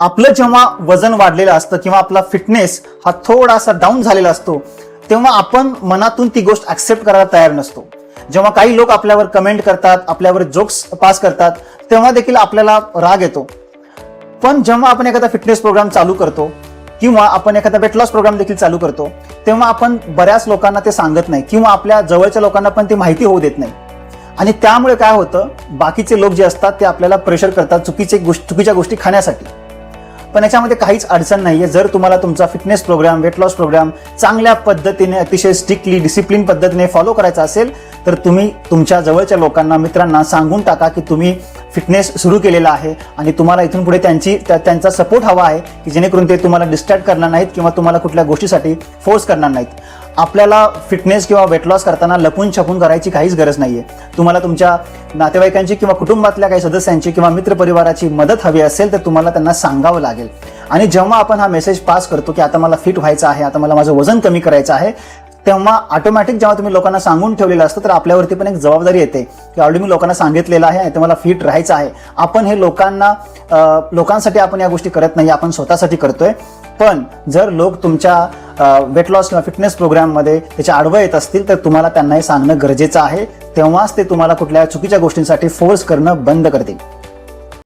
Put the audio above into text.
आपलं जेव्हा वजन वाढलेलं असतं किंवा आपला फिटनेस हा थोडासा डाऊन झालेला असतो तेव्हा आपण मनातून ती गोष्ट ऍक्सेप्ट करायला तयार नसतो. जेव्हा काही लोक आपल्यावर कमेंट करतात आपल्यावर जोक्स पास करतात तेव्हा देखील आपल्याला राग येतो. पण जेव्हा आपण एखादा फिटनेस प्रोग्राम चालू करतो किंवा आपण एखादा वेट लॉस प्रोग्राम देखील चालू करतो तेव्हा आपण बऱ्याच लोकांना ते सांगत नाही किंवा आपल्या जवळच्या लोकांना पण ती माहिती होऊ देत नाही. आणि त्यामुळे काय होतं बाकीचे लोक जे असतात ते आपल्याला प्रेशर करतात चुकीचे गोष्ट चुकीच्या गोष्टी खाण्यासाठी. पण याच्यामध्ये काहीच अडचण नाही आहे जर तुम्हाला तुमचा fitness program weight loss program चांगल्या पद्धतीने अतिशय स्ट्रिक्टली डिसिप्लिन पद्धतीने फॉलो करायचा असेल तर तुम्ही तुमच्या जवळच्या लोकांना मित्रांना सांगून टाका की तुम्ही फिटनेस सुरू केलेला आहे आणि तुम्हाला इथून पुढे त्यांची त्यांचा सपोर्ट हवा आहे की जेणेकरून ते तुम्हाला डिस्ट्रॅक्ट करणार नाहीत किंवा तुम्हाला कुठल्या गोष्टीसाठी फोर्स करणार नाहीत. आपल्याला फिटनेस किंवा वेट लॉस करताना लपून छपून करायची काहीच गरज नाही आहे तुम्हाला तुमच्या नातेवाईकांची किंवा कुटुंबातल्या काही सदस्यांची किंवा मित्रपरिवाराची मदत हवी असेल तर तुम्हाला त्यांना सांगावं लागेल. आणि जेव्हा आपण हा मेसेज पास करतो की आता मला फिट व्हायचं आहे आता मला माझं वजन कमी करायचं आहे तेव्हा ऑटोमॅटिक जेव्हा तुम्ही लोकांना सांगून ठेवलेलं असतं तर आपल्यावरती पण एक जबाबदारी येते की ऑलरेडी मी लोकांना सांगितलेलं आहे आणि ते मला फिट राहायचं आहे. आपण हे लोकांना लोकांसाठी आपण या गोष्टी करत नाही आपण स्वतःसाठी करतोय. पण जर लोक तुमच्या वेट लॉस किंवा फिटनेस प्रोग्राममध्ये त्याच्या आडवं येत असतील तर तुम्हाला त्यांना हे सांगणं गरजेचं आहे. तेव्हाच ते तुम्हाला कुठल्या चुकीच्या गोष्टींसाठी फोर्स करणं बंद करतील.